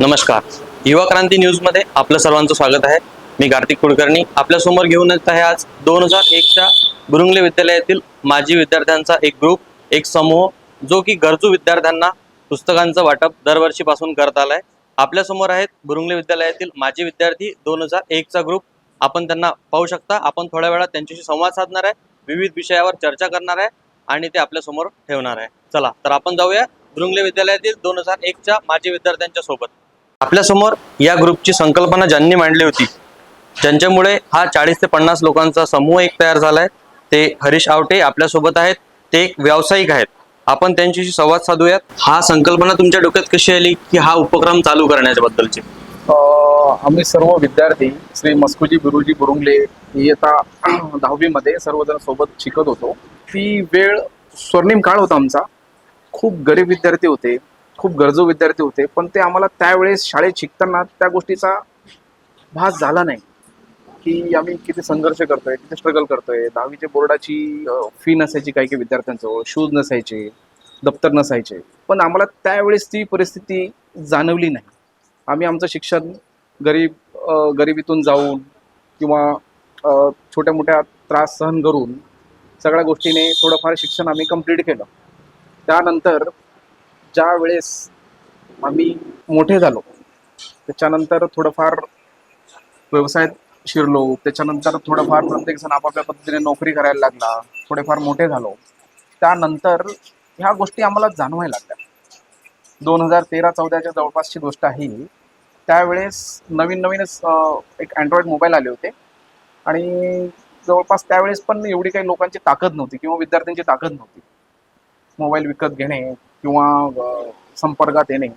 नमस्कार. युवा क्रांती न्यूजमध्ये आपलं सर्वांचं स्वागत आहे. मी कार्तिक कुलकर्णी. आपल्यासमोर घेऊन येत आहे आज दोन हजार एकच्या बुरुंगले विद्यालयातील माजी विद्यार्थ्यांचा एक ग्रुप एक समूह जो की गरजू विद्यार्थ्यांना पुस्तकांचं वाटप दरवर्षीपासून करत आलाय. आपल्यासमोर आहेत बुरुंगले विद्यालयातील माजी विद्यार्थी दोन हजार एकचा ग्रुप आपण त्यांना पाहू शकता. आपण थोड्या वेळात त्यांच्याशी संवाद साधणार आहे. विविध विषयावर चर्चा करणार आहे आणि ते आपल्यासमोर ठेवणार आहे. चला तर आपण जाऊया बुरुंगले विद्यालयातील दोन हजार एकच्या माजी विद्यार्थ्यांच्या सोबत. आपल्यासमोर या ग्रुपची संकल्पना ज्यांनी मांडली होती ज्यांच्यामुळे हा चाळीस ते पन्नास लोकांचा समूह एक तयार झालाय. ते हरीश आवटे आपल्यासोबत आहेत. ते एक व्यावसायिक आहेत. आपण त्यांच्याशी संवाद साधूयात. हा संकल्पना तुमच्या डोक्यात कशी आली की हा उपक्रम चालू करण्याच्या बद्दलची आम्ही सर्व विद्यार्थी श्री मस्कुजी गुरुजी बुरुंगले इयत्ता दहावीमध्ये सर्वजण सोबत शिकत होतो. ती वेळ स्वर्णिम काळ होता आमचा. खूप गरीब विद्यार्थी होते. खूप गरजू विद्यार्थी होते पण ते आम्हाला त्यावेळेस शाळेत शिकताना त्या गोष्टीचा भास झाला नाही. की आम्ही किती संघर्ष करतोय किती स्ट्रगल करतोय. दहावीच्या बोर्डाची फी नसायची काही काही विद्यार्थ्यांजवळ शूज नसायचे दप्तर नसायचे. पण आम्हाला त्यावेळेस ती परिस्थिती जाणवली नाही. आम्ही आमचं शिक्षण गरीब गरिबीतून जाऊन किंवा छोट्या मोठ्या त्रास सहन करून सगळ्या गोष्टीने थोडंफार शिक्षण आम्ही कंप्लीट केलं. त्यानंतर ज्या वेळेस आम्ही मोठे झालो त्याच्यानंतर थोडंफार व्यवसायात शिरलो त्याच्यानंतर थोडंफार प्रत्येकजण आपापल्या पद्धतीने नोकरी करायला लागला थोडेफार मोठे झालो. त्यानंतर ह्या गोष्टी आम्हाला जाणवायला लागल्या. दोन हजार तेरा चौदाच्या जवळपासची गोष्ट आहे. त्यावेळेस नवीन नवीनच एक अँड्रॉइड मोबाईल आले होते. आणि जवळपास त्यावेळेस पण एवढी काही लोकांची ताकद नव्हती किंवा विद्यार्थ्यांची ताकद नव्हती. मोबाईल विकत घेणे किंवा संपर्कात येणे.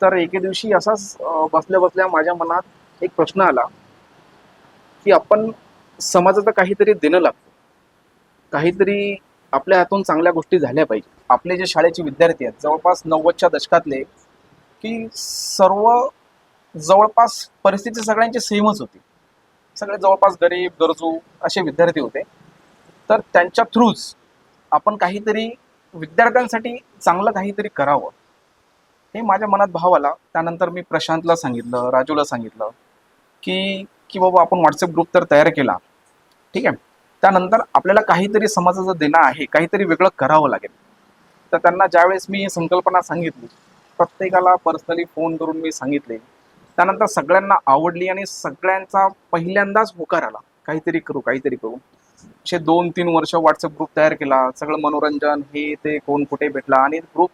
तर एके दिवशी असाच बसल्या बसल्या माझ्या मनात एक प्रश्न आला की आपण समाजाचं काहीतरी देणं लागतं. काहीतरी आपल्या हातून चांगल्या गोष्टी झाल्या पाहिजे. आपले जे शाळेचे विद्यार्थी आहेत जवळपास नव्वदच्या दशकातले की सर्व जवळपास परिस्थिती सगळ्यांची सेमच होती. सगळे जवळपास गरीब गरजू असे विद्यार्थी होते. तर त्यांच्या थ्रूच आपण काहीतरी विद्यार्थ्यांसाठी चांगलं काहीतरी करावं. हे माझ्या मनात भाव आला. त्यानंतर मी प्रशांतला सांगितलं राजूला सांगितलं की की बाबा आपण व्हॉट्सअप ग्रुप तर तयार केला. ठीक आहे? त्यानंतर आपल्याला काहीतरी समाजाचं देणं आहे काहीतरी वेगळं करावं लागेल. तर त्यांना ज्यावेळेस मी ही संकल्पना सांगितली प्रत्येकाला पर्सनली फोन करून मी सांगितले. त्यानंतर सगळ्यांना आवडली आणि सगळ्यांचा पहिल्यांदाच होकार आला. काहीतरी करू काहीतरी करू. असे दोन तीन वर्ष व्हॉट्सअप ग्रुप तयार केला. सगळं मनोरंजन हे ते कोण कुठे भेटला आणि ग्रुप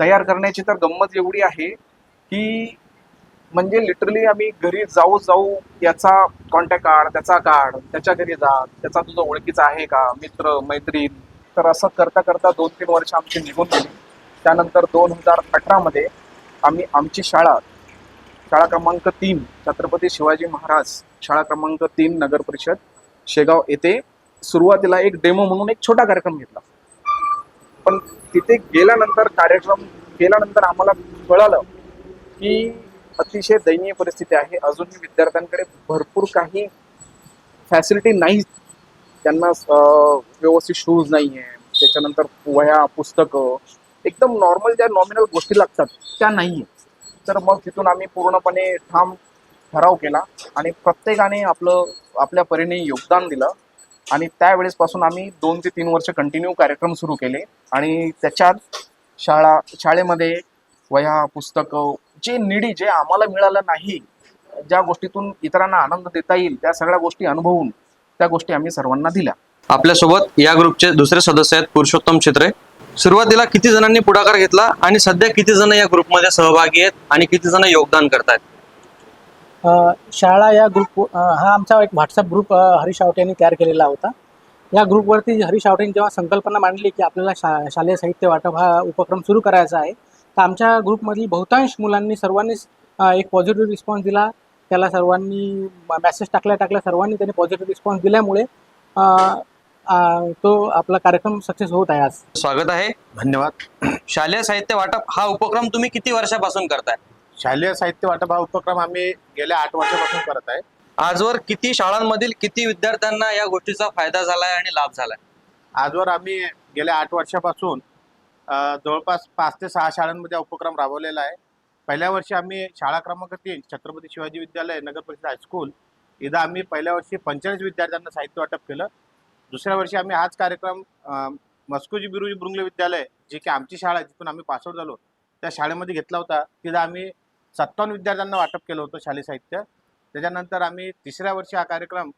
तयार करण्याची तर गंमत एवढी आहे की म्हणजे लिटरली आम्ही घरी जाऊ जाऊ याचा कॉन्टॅक्ट काढ त्याचा काढ त्याच्या घरी जा त्याचा तुझा ओळखीचा आहे का मित्र मैत्रीण? तर असं करता करता दोन तीन वर्ष आमची निघून गेली. त्यानंतर दोन हजार अठरामध्ये आम्ही आमची शाळा शाळा क्रमांक तीन छत्रपती शिवाजी महाराज शाळा क्रमांक तीन नगर परिषद शेगाव येथे सुरुवातीला एक डेमो म्हणून एक छोटा कार्यक्रम घेतला. पण तिथे गेल्यानंतर कार्यक्रम केल्यानंतर आम्हाला कळालं की अतिशय दयनीय परिस्थिती आहे. अजूनही विद्यार्थ्यांकडे भरपूर काही फॅसिलिटी नाही. त्यांना व्यवस्थित शूज नाही आहे त्याच्यानंतर वह्या पुस्तकं एकदम नॉर्मल ज्या नॉमिनल गोष्टी लागतात त्या नाही आहेत तर मग तिथून आम्ही पूर्णपणे ठाम ठराव केला आणि प्रत्येकाने आपलं आपल्या परीने योगदान दिलं. आणि त्यावेळेसपासून आम्ही दोन ते तीन वर्ष कंटिन्यू कार्यक्रम सुरू केले. आणि त्याच्यात शाळा शाळेमध्ये वह्या पुस्तकं जे निडी जे आम्हाला मिळालं नाही ज्या गोष्टीतून इतरांना आनंद देता येईल त्या सगळ्या गोष्टी अनुभवून त्या गोष्टी आम्ही सर्वांना दिल्या. आपल्यासोबत या ग्रुपचे दुसरे सदस्य आहेत पुरुषोत्तम छित्रे. सुरुवातीला किती जणांनी पुढाकार घेतला आणि सध्या किती जण या ग्रुपमध्ये सहभागी आहेत आणि किती जण योगदान करतायत? शाळा या ग्रुप हा आमचा एक व्हॉट्सअप ग्रुप हरीश आवटे यांनी तयार केलेला होता. या ग्रुपवरती हरीश आवटेंनी जेव्हा संकल्पना मांडली की आपल्याला शा शालेय साहित्य वाटप हा उपक्रम सुरू करायचा आहे तर आमच्या ग्रुपमधील बहुतांश मुलांनी सर्वांनीच एक पॉझिटिव्ह रिस्पॉन्स दिला. त्याला सर्वांनी मेसेज टाकल्या टाकल्या सर्वांनी त्यांनी पॉझिटिव्ह रिस्पॉन्स दिल्यामुळे तो आपला कार्यक्रम सक्सेस होत आहे आज. स्वागत आहे. धन्यवाद. शालेय साहित्य वाटप हा उपक्रम तुम्ही किती वर्षापासून करताय? शालेय साहित्य वाटप हा उपक्रम आम्ही गेल्या आठ वर्षापासून करत आहे. आजवर किती शाळांमधील किती विद्यार्थ्यांना या गोष्टीचा फायदा झालाय आणि लाभ झालाय? आजवर आम्ही गेल्या आठ वर्षापासून अ, जवळपास पाच ते सहा शाळांमध्ये हा उपक्रम राबवलेला आहे. पहिल्या वर्षी आम्ही शाळा क्रमांक तीन छत्रपती शिवाजी विद्यालय नगर परिषद हायस्कूल इथं आम्ही पहिल्या वर्षी पंचेचाळीस विद्यार्थ्यांना साहित्य वाटप केलं. दुसऱ्या वर्षी आम्ही हाच कार्यक्रम अं, मस्कोजी बिरुजी बुरुंगले विद्यालय जे की आमची शाळा आहे, जिथून आम्ही पासआउट झालो त्या शाळेमध्ये घेतला होता. तिथं आम्ही सत्तावन्न विद्यार्थ्यांना वाटप केलं होतं शालेय साहित्य. त्याच्यानंतर आम्ही तिसऱ्या वर्षी हा कार्यक्रम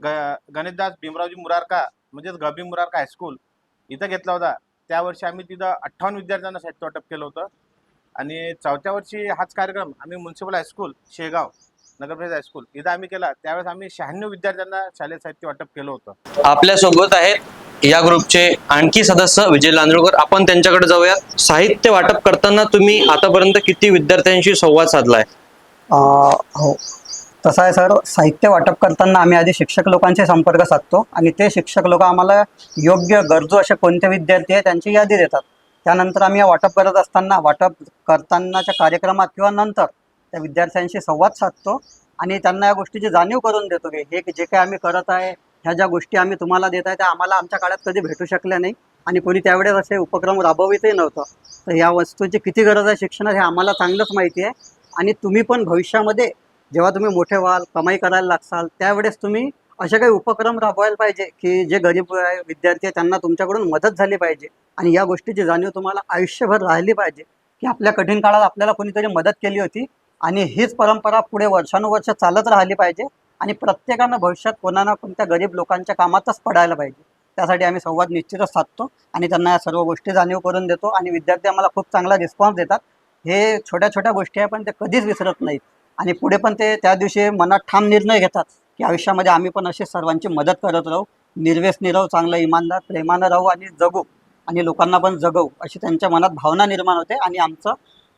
ग गणेशदास भीमरावजी मुरारका म्हणजेच गबी मुरारका हायस्कूल इथं घेतला होता. त्या वर्षी आम्ही तिथं अठ्ठावन्न विद्यार्थ्यांना साहित्य वाटप केलं होतं. आणि चौथ्या वर्षी हाच कार्यक्रम आम्ही म्युन्सिपल हायस्कूल शेगाव नगरप्रेस हायस्कूल इथं आम्ही केला. त्यावेळेस आम्ही शहाण्णव विद्यार्थ्यांना शालेय साहित्य वाटप केलं होतं. आपल्यासोबत आहेत या ग्रुपचे आणखी सदस्य विजय लांदळकर आपण त्यांच्याकडे जाऊयात साहित्य वाटप करताना तुम्ही आतापर्यंत किती विद्यार्थ्यांशी संवाद साधलाय? अ, हो. तसं आहे सर साहित्य वाटप करताना आम्ही आधी शिक्षक लोकांचे संपर्क साधतो आणि ते शिक्षक लोक आम्हाला योग्य गरजू असे कोणते विद्यार्थी आहे त्यांची यादी देतात. त्यानंतर आम्ही या वाटप करत असताना वाटप करतानाच्या कार्यक्रमात किंवा नंतर त्या विद्यार्थ्यांशी संवाद साधतो आणि त्यांना या गोष्टीची जाणीव करून देतो की हे जे काही आम्ही करत आहे ह्या ज्या गोष्टी आम्ही तुम्हाला देत आहे त्या आम्हाला आमच्या काळात कधी भेटू शकल्या नाही. आणि कोणी त्यावेळेस असे उपक्रम राबवितही नव्हतं. तर या वस्तूची किती गरज आहे शिक्षणात हे आम्हाला चांगलंच माहिती आहे. आणि तुम्ही पण भविष्यामध्ये जेव्हा तुम्ही मोठे व्हाल कमाई करायला लागसाल त्यावेळेस तुम्ही असे काही उपक्रम राबवायला पाहिजे की जे गरीब आहे, विद्यार्थी आहे त्यांना तुमच्याकडून मदत झाली पाहिजे. आणि या गोष्टीची जाणीव तुम्हाला आयुष्यभर राहिली पाहिजे की आपल्या कठीण काळात आपल्याला कोणीतरी मदत केली होती. आणि हीच परंपरा पुढे वर्षानुवर्ष चालत राहिली पाहिजे. आणि प्रत्येकानं भविष्यात कोणा ना कोणत्या गरीब लोकांच्या कामातच पडायला पाहिजे. त्यासाठी आम्ही संवाद निश्चितच साधतो आणि त्यांना या सर्व गोष्टी जाणीव करून देतो आणि विद्यार्थी आम्हाला खूप चांगला रिस्पॉन्स देतात. हे छोट्या छोट्या गोष्टी आहे पण ते कधीच विसरत नाहीत. आणि पुढे पण ते त्या दिवशी मनात ठाम निर्णय घेतात की आयुष्यामध्ये आम्ही पण अशी सर्वांची मदत करत राहू. निर्व्यसनी राहू चांगलं इमानदार प्रेमानं राहू आणि जगू आणि लोकांना पण जगवू अशी त्यांच्या मनात भावना निर्माण होते आणि आमचं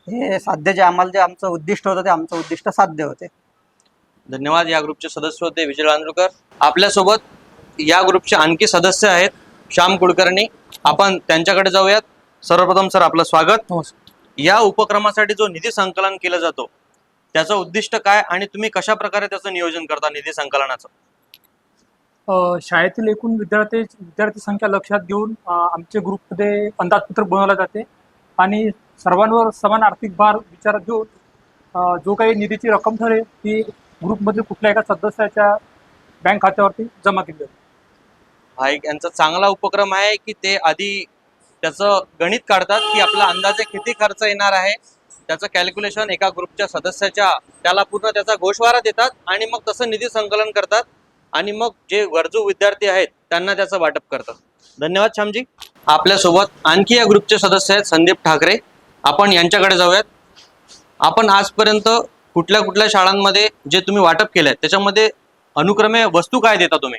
हे साध्य जे आम्हाला जे आमचं उद्दिष्ट होतं ते आमचं उद्दिष्ट साध्य होते. धन्यवाद या ग्रुपचे सदस्य होते विजय लांदळकर आपल्यासोबत या ग्रुपचे आणखी सदस्य आहेत श्याम कुलकर्णी. आपण त्यांच्याकडे जाऊयात. सर्वप्रथम सर आपलं स्वागत. हो या उपक्रमासाठी जो निधी संकलन केलं जातो त्याचं उद्दिष्ट काय आणि तुम्ही कशा प्रकारे त्याचं नियोजन करता निधी संकलनाचं? शाळेतील एकूण विद्यार्थी विद्यार्थी संख्या लक्षात घेऊन अ, आमचे ग्रुपमध्ये अंदाजपत्रक बनवले जाते आणि सर्वांवर समान आर्थिक भार विचारात घेऊन जो काही निधीची रक्कम ठरेल ती ग्रुपमधील कुठल्या एका सदस्याच्या बँक खात्यावरती जमा केली होती? हा एक यांचा चांगला उपक्रम आहे की ते आधी त्याचं गणित काढतात की आपला अंदाजे किती खर्च येणार आहे. त्याचं कॅल्क्युलेशन एका ग्रुपच्या सदस्याच्या त्याला पूर्ण त्याचा गोषवारा देतात आणि मग तसं निधी संकलन करतात आणि मग जे गरजू विद्यार्थी आहेत त्यांना त्याचं वाटप करतात. धन्यवाद श्यामजी. आपल्यासोबत आणखी या ग्रुपचे सदस्य आहेत संदीप ठाकरे. आपण यांच्याकडे जाऊयात. आपण आजपर्यंत कुठल्या कुठल्या शाळांमध्ये जे तुम्ही वाटप केलंय त्याच्यामध्ये अनुक्रमे वस्तू काय देता तुम्ही?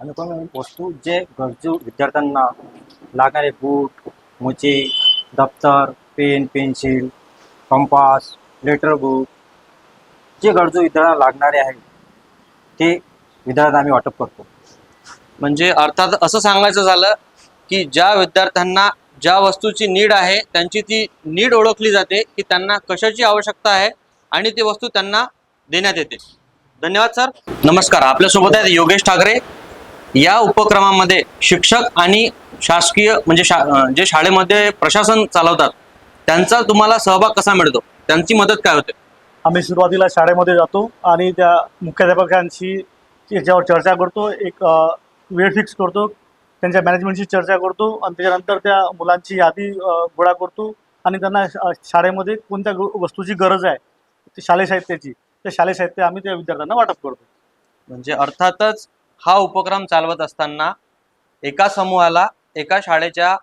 अनुक्रम वस्तू जे गरजू विद्यार्थ्यांना लागणारे बूट मोचे दप्तर pen pencil compass letter book जे गरजू विद्यार्थ्यांना लागणारे आहे ते विद्यार्थ्यांना आम्ही वाटप करतो. म्हणजे अर्थात असं सांगायचं झालं की ज्या विद्यार्थ्यांना ज्या वस्तूची नीड आहे त्यांची ती नीड ओळखली जाते की त्यांना कशाची आवश्यकता आहे आणि ती वस्तू त्यांना देण्यात येते. धन्यवाद सर. नमस्कार. आपल्यासोबत आहेत योगेश ठाकरे. या उपक्रमामध्ये शिक्षक आणि शासकीय म्हणजे शा जे शाळेमध्ये प्रशासन चालवतात त्यांचा तुम्हाला सहभाग कसा मिळतो? त्यांची मदत काय होते? आम्ही सुरुवातीला शाळेमध्ये जातो आणि त्या मुख्याध्यापकांशी याच्यावर चर्चा करतो. एक वेळ फिक्स करतो. त्यांच्या मॅनेजमेंटशी चर्चा करतो आणि त्याच्यानंतर त्या मुलांची यादी गोळा करतो. आणि त्यांना शाळेमध्ये कोणत्या वस्तूची गरज आहे ती शालेय साहित्याची. ते शालेय साहित्य आम्ही त्या विद्यार्थ्यांना वाटप करतो. म्हणजे अर्थातच हा उपक्रम चालवत असताना एका समूहाला एका शाळेच्या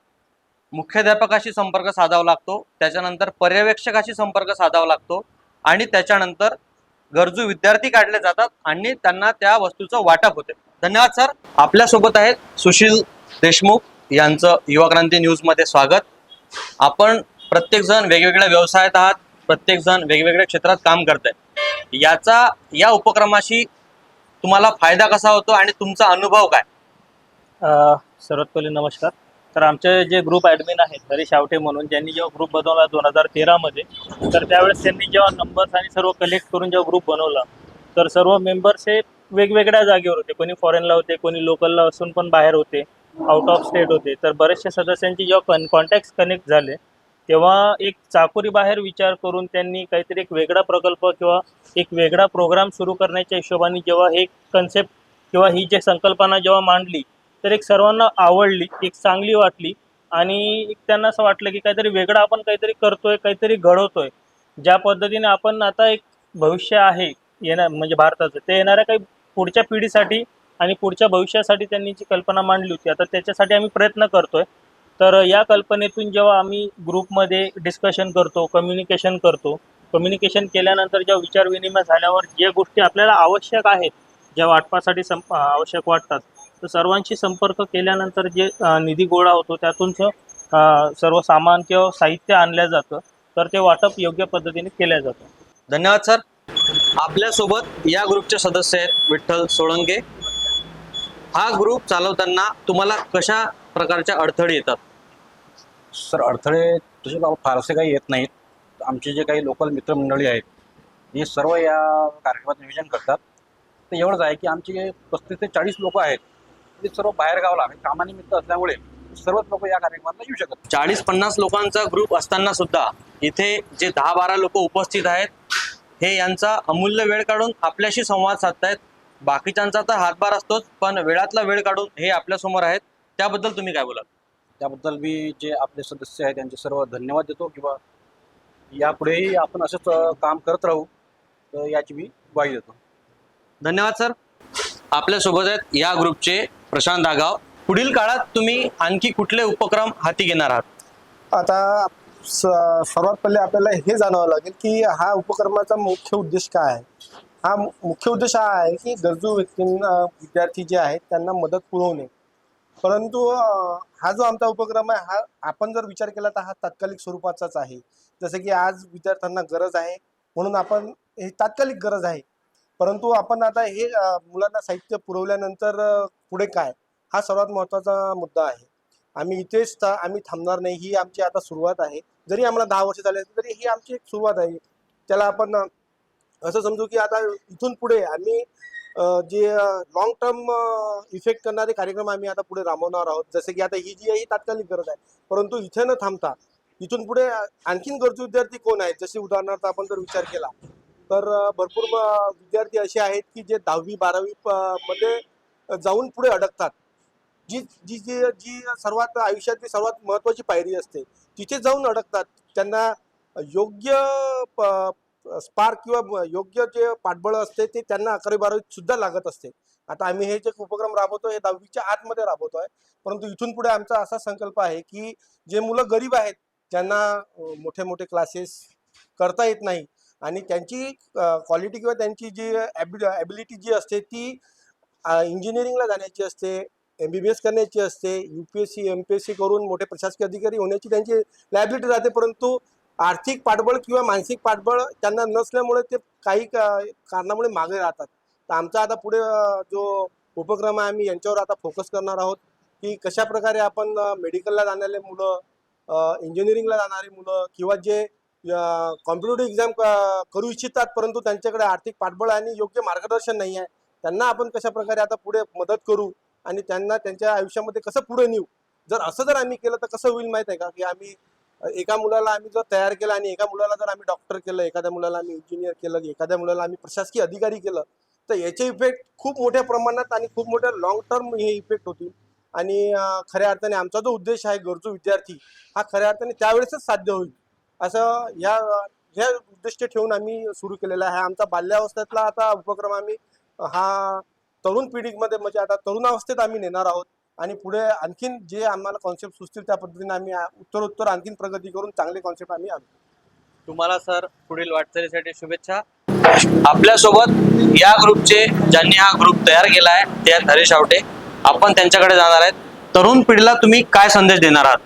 मुख्याध्यापकाशी संपर्क साधावा लागतो. त्याच्यानंतर पर्यवेक्षकाशी संपर्क साधावा लागतो. आणि त्याच्यानंतर गरजू विद्यार्थी काढले जातात आणि त्यांना त्या वस्तूचं वाटप होते. धन्यवाद सर. आपल्यासोबत आहेत सुशील देशमुख यांचं युवा क्रांती न्यूजमध्ये स्वागत. आपण प्रत्येकजण वेगवेगळ्या व्यवसायात आहात. प्रत्येकजण वेगवेगळ्या क्षेत्रात काम करत आहे याचा या उपक्रमाशी तुम्हाला फायदा कसा होतो आणि तुमचा अनुभव काय? सर्वात पहिले नमस्कार. तर आमचे जे ग्रुप ॲडमिन आहेत हरीश आवटे म्हणून ज्यांनी जेव्हा ग्रुप बनवला दोन हजार तेरामध्ये तर त्यावेळेस त्यांनी जेव्हा नंबर्स आणि सर्व कलेक्ट करून जेव्हा ग्रुप बनवला तर सर्व मेंबर्स हे वेगवेगळ्या जागेवर होते. कोणी फॉरेनला होते कोणी लोकलला असून पण बाहेर होते आउट ऑफ स्टेट होते. तर बरेचशा सदस्यांची जेव्हा कन कॉन्टॅक्ट कनेक्ट झाले तेव्हा एक चाकोरी बाहेर विचार करून त्यांनी काहीतरी एक वेगळा प्रकल्प किंवा एक वेगळा प्रोग्राम सुरू करण्याच्या हिशोबाने जेव्हा हे कन्सेप्ट किंवा ही जे संकल्पना जेव्हा मांडली तर एक सर्वांना आवडली एक चांगली वाटली. आणि एक त्यांना असं वाटलं की काहीतरी वेगळं आपण काहीतरी करतोय काहीतरी घडवतोय. ज्या पद्धतीने आपण आता एक भविष्य आहे येणार म्हणजे भारताचं ते येणाऱ्या काही पुढच्या पिढीसाठी आणि पुढच्या भविष्यासाठी त्यांनी जी कल्पना मांडली होती आता त्याच्यासाठी आम्ही प्रयत्न करतोय. तर या कल्पनेतून जेव्हा आम्ही ग्रुपमध्ये डिस्कशन करतो कम्युनिकेशन करतो कम्युनिकेशन केल्यानंतर जेव्हा विचारविनिमय झाल्यावर ज्या गोष्टी आपल्याला आवश्यक आहेत ज्या वाटपासाठी संप आवश्यक वाटतात तर सर्वांशी संपर्क केल्यानंतर जे निधी गोळा होतो त्यातून सर्व सामान किंवा साहित्य आणलं जातं तर ते वाटप योग्य पद्धतीने केलं जातं. धन्यवाद सर. आपल्यासोबत या ग्रुपचे सदस्य आहेत विठ्ठल सोळंके. हा ग्रुप चालवताना तुम्हाला कशा प्रकारच्या अडथळे येतात? सर अडथळे तसे बाबा फारसे काही येत नाहीत. आमचे जे काही लोकल मित्रमंडळी आहेत हे सर्व या कार्यक्रमात नियोजन करतात. तर एवढंच आहे की आमचे पस्तीस ते चाळीस लोक आहेत ते सर्व बाहेर गावला आणि कामानिमित्त असल्यामुळे सर्वच लोक या कार्यक्रमाला येऊ शकत चाळीस पन्नास लोकांचा ग्रुप असताना सुद्धा इथे जे दहा बारा लोक उपस्थित आहेत हे यांचा अमूल्य वेळ काढून आपल्याशी संवाद साधतायत. बाकीच्यांचा तर हातभार असतोच पण वेळातला वेळ काढून हे आपल्यासमोर आहेत. त्याबद्दल तुम्ही काय बोलाल? त्याबद्दल मी जे आपले सदस्य आहेत त्यांचे सर्व धन्यवाद देतो किंवा यापुढेही आपण असंच काम करत राहू तर याची मी ग्वाही देतो. धन्यवाद सर. आपल्यासोबत आहेत या ग्रुपचे प्रशांत दागाव पुढील काळात तुम्ही आणखी कुठले उपक्रम हाती घेणार आहात? आता स- सर्वात पहिले आपल्याला हे जाणावं लागेल की हा उपक्रमाचा मुख्य उद्देश काय आहे? हा मु- मुख्य उद्देश हा आहे की गरजू व्यक्तींना विद्यार्थी जे आहेत त्यांना मदत पुरवणे परंतु हा जो आमचा उपक्रम आहे हा आपण जर विचार केला तर हा तात्कालिक स्वरूपाचाच आहे. जसं की आज विद्यार्थ्यांना गरज आहे म्हणून आपण हे तात्कालिक गरज आहे. परंतु आपण आता हे मुलांना साहित्य पुरवल्यानंतर पुढे काय? हा सर्वात महत्त्वाचा मुद्दा आहे. आम्ही इथेच था- आम्ही थांबणार नाही ही आमची आता सुरुवात आहे. जरी आम्हाला दहा वर्ष झाले असली तरी ही आमची एक सुरुवात आहे. त्याला आपण असं समजू की आता इथून पुढे आम्ही जे लॉंग टर्म इफेक्ट करणारे कार्यक्रम आम्ही आता पुढे राबवणार आहोत. जसे की आता ही जी आहे ही तात्कालिक गरज आहे. परंतु इथे न थांबता इथून पुढे आणखीन गरजू विद्यार्थी कोण आहेत? जसे उदाहरणार्थ आपण जर विचार केला तर भरपूर विद्यार्थी असे आहेत की जे दहावी बारावी प- मध्ये जाऊन पुढे अडकतात. जी जी जी जी सर्वात आयुष्यातली सर्वात महत्त्वाची पायरी असते तिथे जाऊन अडकतात. त्यांना योग्य स्पार्क किंवा योग्य जे पाठबळ असते ते त्यांना अकरावी बारावीत सुद्धा लागत असते. आता आम्ही हे जे उपक्रम राबवतो हे दहावीच्या आतमध्ये राबवतोय. परंतु इथून पुढे आमचा असा संकल्प आहे की जे मुलं गरीब आहेत ज्यांना मोठे मोठे क्लासेस करता येत नाही. आणि त्यांची क्वालिटी किंवा त्यांची जी ॲबिलिटी जी असते ती इंजिनिअरिंगला जाण्याची असते एम बी बी एस करण्याची असते U P S C M P S C करून मोठे प्रशासकीय अधिकारी होण्याची त्यांची लायबिलिटी राहते. परंतु आर्थिक पाठबळ किंवा मानसिक पाठबळ त्यांना नसल्यामुळे ते काही कारणामुळे मागे राहतात. तर आमचा आता पुढे जो उपक्रम आहे आम्ही यांच्यावर आता फोकस करणार आहोत की कशा प्रकारे आपण मेडिकलला जाणारे मुलं इंजिनिअरिंगला जाणारी मुलं किंवा जे कॉम्पिटेटिव्ह एक्झाम करू इच्छितात परंतु त्यांच्याकडे आर्थिक पाठबळ आणि योग्य मार्गदर्शन नाही आहे त्यांना आपण कशा प्रकारे आता पुढे मदत करू आणि त्यांना त्यांच्या आयुष्यामध्ये कसं पुढे नेऊ? जर असं जर आम्ही केलं तर कसं होईल माहिती आहे का? की आम्ही एका मुलाला आम्ही जर तयार केलं आणि एका मुलाला जर आम्ही डॉक्टर केलं एखाद्या मुलाला आम्ही इंजिनियर केलं एखाद्या मुलाला आम्ही प्रशासकीय अधिकारी केलं तर याचे इफेक्ट खूप मोठ्या प्रमाणात आणि खूप मोठ्या लॉंग टर्म हे इफेक्ट होतील. आणि खऱ्या अर्थाने आमचा जो उद्देश आहे गरजू विद्यार्थी हा खऱ्या अर्थाने त्यावेळेसच साध्य होईल. असं ह्या ह्या उद्दिष्ट ठेवून आम्ही सुरू केलेला आहे. आमचा बाल्यावस्थेतला आता उपक्रम आम्ही हा तरुण पिढीमध्ये म्हणजे आता तरुणावस्थेत आम्ही नेणार आहोत. आणि पुढे आणखीन जे आम्हाला कॉन्सेप्ट सुचतील त्या पद्धतीने आम्ही उत्तरोत्तर आणखीन प्रगती करून चांगले कॉन्सेप्ट आम्ही आणू. तुम्हाला सर पुढील वाटचालीसाठी शुभेच्छा. आपल्यासोबत या ग्रुपचे ज्यांनी हा ग्रुप तयार केला आहे ते आहेत हरीश आवटे. आपण त्यांच्याकडे जाणार आहेत. तरुण पिढीला तुम्ही काय संदेश देणार आहात?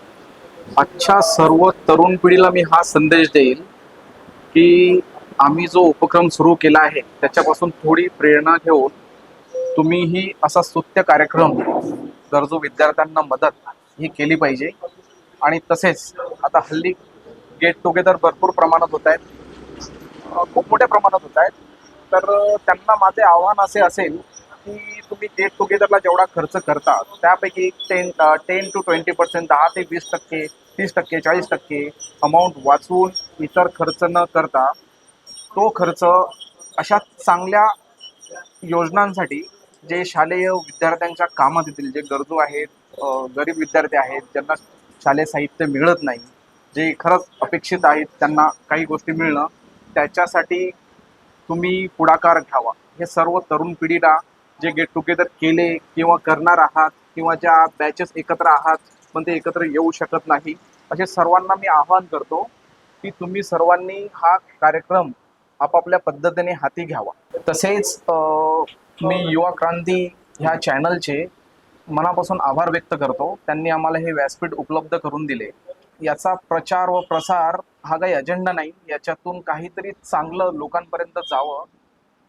आजच्या सर्व तरुण पिढीला मी हा संदेश देईल की आम्ही जो उपक्रम सुरू केला आहे त्याच्यापासून थोडी प्रेरणा घेऊन तुम्हीही असा स्तुत्य कार्यक्रम गरजू विद्यार्थ्यांना मदत ही केली पाहिजे. आणि तसेच आता हल्ली गेट टुगेदर भरपूर प्रमाणात होत आहेत. खूप मोठ्या प्रमाणात होत आहेत. तर त्यांना माझे आव्हान असे असेल की तुम्ही गेट टुगेदरला जेवढा खर्च करता त्यापैकी ten ten two twenty percent दहा ते वीस टक्के तीस टक्के चाळीस टक्के अमाऊंट वाचवून इतर खर्च न करता तो खर्च अशा चांगल्या योजनांसाठी जे शालेय विद्यार्थ्यांच्या कामात येतील जे गरजू आहेत गरीब विद्यार्थी आहेत ज्यांना शालेय साहित्य मिळत नाही जे खरंच अपेक्षित आहेत त्यांना काही गोष्टी मिळणं त्याच्यासाठी तुम्ही पुढाकार घ्यावा. हे सर्व तरुण पिढीला जे गेट टुगेदर केले किंवा करणार आहात किंवा ज्या बॅचेस एकत्र आहात पण ते एकत्र येऊ शकत नाही असे सर्वांना मी आवाहन करतो की तुम्ही सर्वांनी हा कार्यक्रम आपापल्या पद्धतीने हाती घ्यावा. तसेच मी युवा क्रांती ह्या चॅनलचे मनापासून आभार व्यक्त करतो. त्यांनी आम्हाला हे व्यासपीठ उपलब्ध करून दिले. याचा प्रचार व प्रसार हा काही अजेंडा नाही. याच्यातून काहीतरी चांगलं लोकांपर्यंत जावं.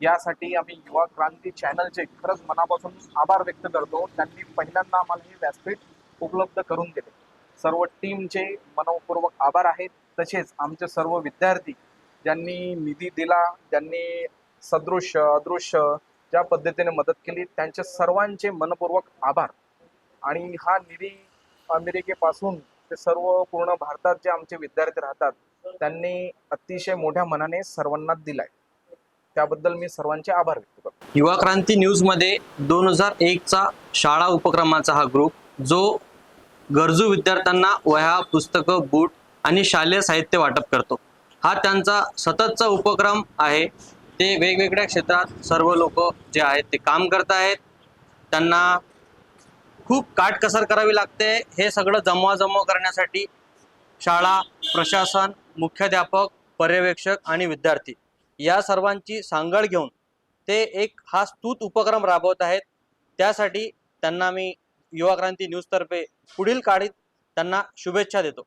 यासाठी आम्ही युवा क्रांती चॅनलचे खरंच मनापासून आभार व्यक्त करतो. त्यांनी पहिल्यांदा आम्हाला हे व्यासपीठ उपलब्ध करून दिले. सर्व टीमचे मनपूर्वक आभार आहेत. तसेच आमचे सर्व विद्यार्थी ज्यांनी निधी दिला ज्यांनी सदृश्य अदृश्य ज्या पद्धतीने मदत केली त्यांचे सर्वांचे मनपूर्वक आभार. आणि हा निधी अमेरिकेपासून ते सर्व पूर्ण भारतात जे आमचे विद्यार्थी राहतात त्यांनी अतिशय मोठ्या मनाने सर्वांना दिलाय. त्याबद्दल मी सर्वांचे आभार व्यक्त करतो. युवा क्रांती न्यूजमध्ये दोन हजार एकचा शाळा उपक्रमाचा हा ग्रुप जो गरजू विद्यार्थ्यांना वह्या पुस्तकं बूट आणि शालेय साहित्य वाटप करतो. हा त्यांचा सततचा उपक्रम आहे. ते वेगवेगळ्या क्षेत्रात सर्व लोक जे आहेत ते काम करत आहेत. त्यांना खूप काटकसर करावी लागते. हे सगळं जमवाजमव करण्यासाठी शाळा प्रशासन मुख्याध्यापक पर्यवेक्षक आणि विद्यार्थी या सर्वांची सांगड घेऊन ते एक हा स्तुत उपक्रम राबवत आहेत. त्यासाठी त्यांना मी युवा क्रांती न्यूजतर्फे पुढील काळीत त्यांना शुभेच्छा देतो.